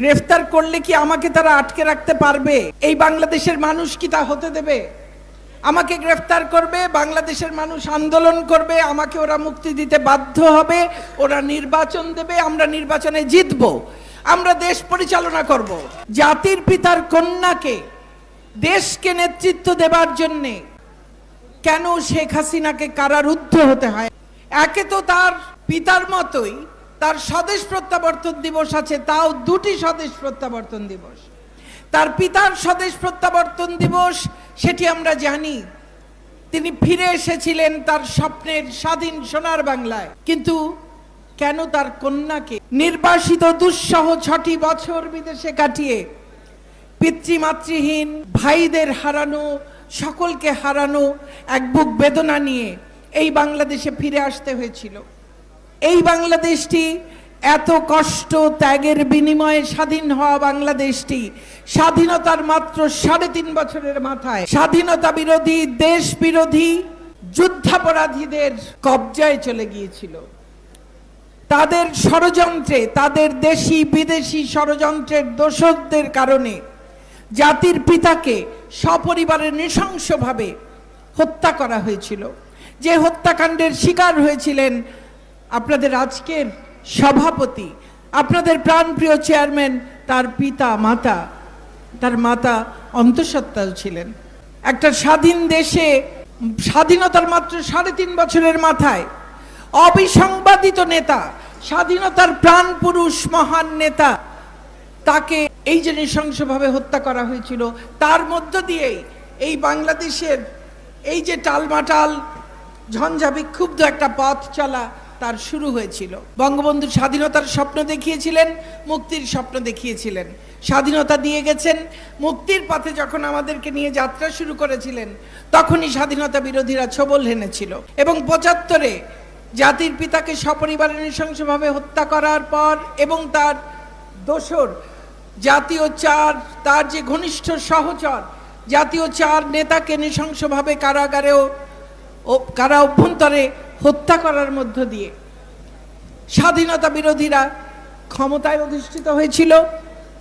গ্রেফতার করলে কি আমাকে তারা আটকে রাখতে পারবে? এই বাংলাদেশের মানুষ কি তা হতে দেবে? আমাকে গ্রেফতার করবে, বাংলাদেশের মানুষ আন্দোলন করবে, আমাকে ওরা মুক্তি দিতে বাধ্য হবে, ওরা নির্বাচন দেবে, আমরা নির্বাচনে জিতব, আমরা দেশ পরিচালনা করব। জাতির পিতার কন্যাকে দেশকে নেতৃত্ব দেবার জন্যে কেন শেখ হাসিনাকে কারারুদ্ধ হতে হয়? একে তো তার পিতার মতোই তার স্বদেশ প্রত্যাবর্তন দিবস আছে, তাও দুটি স্বদেশ প্রত্যাবর্তন দিবস। তার পিতার স্বদেশ প্রত্যাবর্তন দিবস, সেটি আমরা জানি। তিনি ফিরে এসেছিলেন তার স্বপ্নের স্বাধীন সোনার বাংলায়। কিন্তু কেন তার কন্যাকে নির্বাসিত দুঃসহ ছটি বছর বিদেশে কাটিয়ে পিতৃমাতৃহীন ভাইদের হারানো, সকলকে হারানো এক বুক বেদনা নিয়ে এই বাংলাদেশে ফিরে আসতে হয়েছিল? এই বাংলাদেশটি এত কষ্ট ত্যাগের বিনিময়ে স্বাধীন হওয়া বাংলাদেশটি স্বাধীনতার মাত্র সাড়ে তিন বছরের মাথায় স্বাধীনতা বিরোধী, দেশ বিরোধী, যুদ্ধাপরাধীদের কবজায় চলে গিয়েছিল। তাদের ষড়যন্ত্রে, তাদের দেশি বিদেশি ষড়যন্ত্রের দোষকদের কারণে জাতির পিতাকে সপরিবারে নৃশংসভাবে হত্যা করা হয়েছিল। যে হত্যাকাণ্ডের শিকার হয়েছিলেন আপনাদের আজকের সভাপতি, আপনাদের প্রাণপ্রিয় চেয়ারম্যান, তার পিতা, মাতা, তার মাতা অন্তঃসত্ত্বাও ছিলেন। একটা স্বাধীন দেশে স্বাধীনতার মাত্র সাড়ে তিন বছরের মাথায় অবিসংবাদিত নেতা, স্বাধীনতার প্রাণ পুরুষ, মহান নেতা, তাকে এই যে নৃশংসভাবে হত্যা করা হয়েছিল, তার মধ্য দিয়েই এই বাংলাদেশের এই যে টালমাটাল ঝঞ্ঝা বিক্ষুব্ধ একটা পথ চলা তার শুরু হয়েছিল। বঙ্গবন্ধু স্বাধীনতার স্বপ্ন দেখিয়েছিলেন, মুক্তির স্বপ্ন দেখিয়েছিলেন। স্বাধীনতা দিয়ে গেছেন, মুক্তির পথে যখন আমাদেরকে নিয়ে যাত্রা শুরু করেছিলেন, তখনই স্বাধীনতা বিরোধীরা ছবল হেনেছিল এবং পঁচাত্তরে জাতির পিতাকে সপরিবারে নৃশংসভাবে হত্যা করার পর এবং তার দোসর, জাতীয় চার, তার যে ঘনিষ্ঠ সহচর, জাতীয় চার নেতাকে নৃশংসভাবে কারাগারেও কারা অভ্যন্তরে হত্যা করার মধ্য দিয়ে স্বাধীনতা বিরোধীরা ক্ষমতায় অধিষ্ঠিত হয়েছিল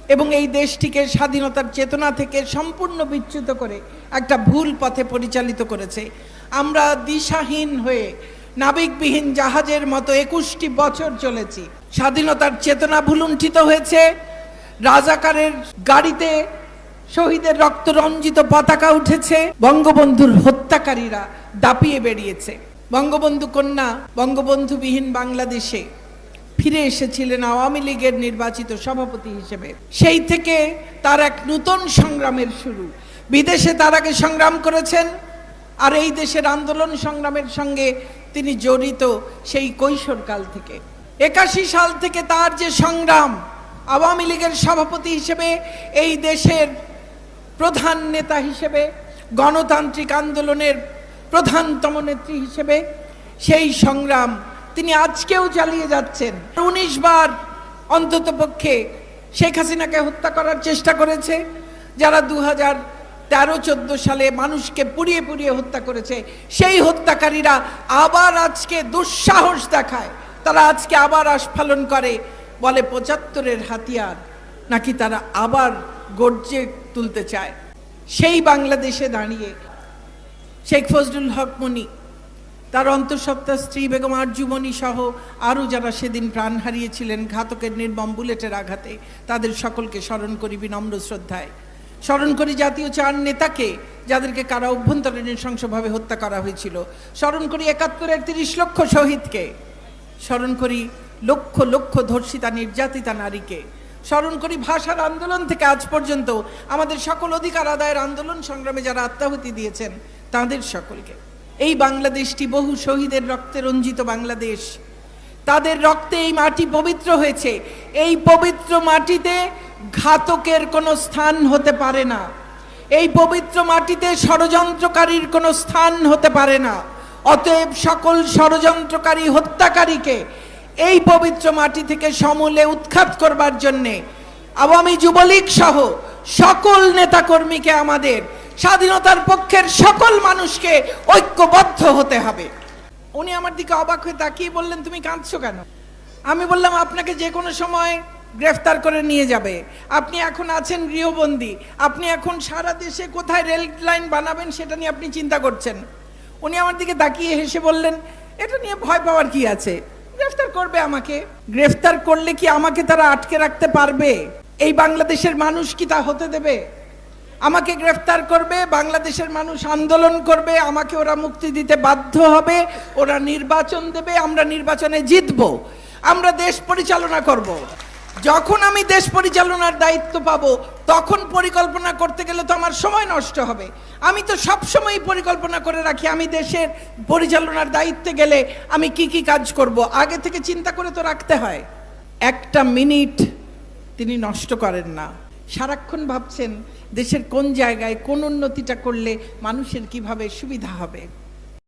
এবং এই দেশটিকে স্বাধীনতার চেতনা থেকে সম্পূর্ণ বিচ্যুত করে একটা ভুল পথে পরিচালিত করেছে। আমরা দিশাহীন হয়ে নাবিকবিহীন জাহাজের মতো একুশটি বছর চলেছি। স্বাধীনতার চেতনা ভুলুণ্ঠিত হয়েছে। রাজাকারের গাড়িতে শহীদের রক্ত রঞ্জিত পতাকা উঠেছে। বঙ্গবন্ধুর হত্যাকারীরা দাপিয়ে বেরিয়েছে। বঙ্গবন্ধু কন্যা, বঙ্গবন্ধুবিহীন বাংলাদেশে ফিরে এসেছিলেন আওয়ামী লীগের নির্বাচিত সভাপতি হিসেবে। সেই থেকে তার এক নূতন সংগ্রামের শুরু। বিদেশে তার আগে সংগ্রাম করেছেন আর এই দেশের আন্দোলন সংগ্রামের সঙ্গে তিনি জড়িত সেই কৈশোরকাল থেকে। একাশি সাল থেকে তার যে সংগ্রাম আওয়ামী লীগের সভাপতি হিসেবে, এই দেশের প্রধান নেতা হিসেবে গণতান্ত্রিক আন্দোলনের প্রধানতম নেত্রী হিসেবে সেই সংগ্রাম তিনি আজকেও চালিয়ে যাচ্ছেন। উনিশ বার অন্তত পক্ষে শেখ হাসিনাকে হত্যা করার চেষ্টা করেছে, যারা দু হাজার তেরো চোদ্দ সালে মানুষকে পুড়িয়ে পুড়িয়ে হত্যা করেছে, সেই হত্যাকারীরা আবার আজকে দুঃসাহস দেখায়। তারা আজকে আবার আস্ফালন করে, বলে পঁচাত্তরের হাতিয়ার নাকি তারা আবার গর্জে তুলতে চায়। সেই বাংলাদেশে দাঁড়িয়ে শেখ ফজলুল হক মনি, তার অন্তঃসত্ত্বা স্ত্রী বেগম আরজুমনি সহ আরও যারা সেদিন প্রাণ হারিয়েছিলেন ঘাতকের নির্মম বুলেটের আঘাতে, তাদের সকলকে স্মরণ করি বিনম্র শ্রদ্ধায়। স্মরণ করি জাতীয় চার নেতাকে যাদেরকে কারা অভ্যন্তরে নৃশংসভাবে হত্যা করা হয়েছিল। স্মরণ করি একাত্তরের তিরিশ লক্ষ শহীদকে। স্মরণ করি লক্ষ লক্ষ ধর্ষিতা নির্যাতিতা নারীকে। স্মরণ করি ভাষার আন্দোলন থেকে আজ পর্যন্ত আমাদের সকল অধিকার আদায়ের আন্দোলন সংগ্রামে যারা আত্মাহুতি দিয়েছেন তাদের সকলকে। এই বাংলাদেশটি বহু শহীদের রক্তে রঞ্জিত বাংলাদেশ। তাদের রক্তে এই মাটি পবিত্র হয়েছে। এই পবিত্র মাটিতে ঘাতকের কোনো স্থান হতে পারে না। এই পবিত্র মাটিতে ষড়যন্ত্রকারীর কোনো স্থান হতে পারে না। অতএব সকল ষড়যন্ত্রকারী হত্যাকারীকে এই পবিত্র মাটি থেকে সমূলে উৎখাত করবার জন্যে আওয়ামী যুবলীগ সহ সকল নেতাকর্মীকে আমাদের স্বাধীনতার পক্ষের সকল মানুষকে ঐক্যবদ্ধ হতে হবে। উনি আমার দিকে অবাক হয়ে তাকিয়ে বললেন, তুমি কাঁদছো কেন? আমি বললাম, আপনাকে যে কোনো সময় গ্রেফতার করে নিয়ে যাবে। আপনি এখন আছেন গৃহবন্দী। আপনি এখন সারা দেশে কোথায় রেল লাইন বানাবেন সেটা নিয়ে আপনি চিন্তা করছেন? উনি আমার দিকে তাকিয়ে হেসে বললেন, এটা নিয়ে ভয় পাওয়ার কি আছে? গ্রেফতার করবে আমাকে। গ্রেফতার করলে কি আমাকে তারা আটকে রাখতে পারবে? এই বাংলাদেশের মানুষ কি তা হতে দেবে? আমাকে গ্রেফতার করবে, বাংলাদেশের মানুষ আন্দোলন করবে, আমাকে ওরা মুক্তি দিতে বাধ্য হবে, ওরা নির্বাচন দেবে, আমরা নির্বাচনে জিতব, আমরা দেশ পরিচালনা করব। যখন আমি দেশ পরিচালনার দায়িত্ব পাবো, তখন পরিকল্পনা করতে গেলে তো আমার সময় নষ্ট হবে। আমি তো সব সময় পরিকল্পনা করে রাখি, আমি দেশের পরিচালনার দায়িত্বে গেলে আমি কি কি কাজ করব, আগে থেকে চিন্তা করে তো রাখতে হয়। একটা মিনিট তিনি নষ্ট করেন না। সারাক্ষণ ভাবছেন দেশের কোন জায়গায় কোন উন্নতিটা করলে মানুষের কীভাবে সুবিধা হবে?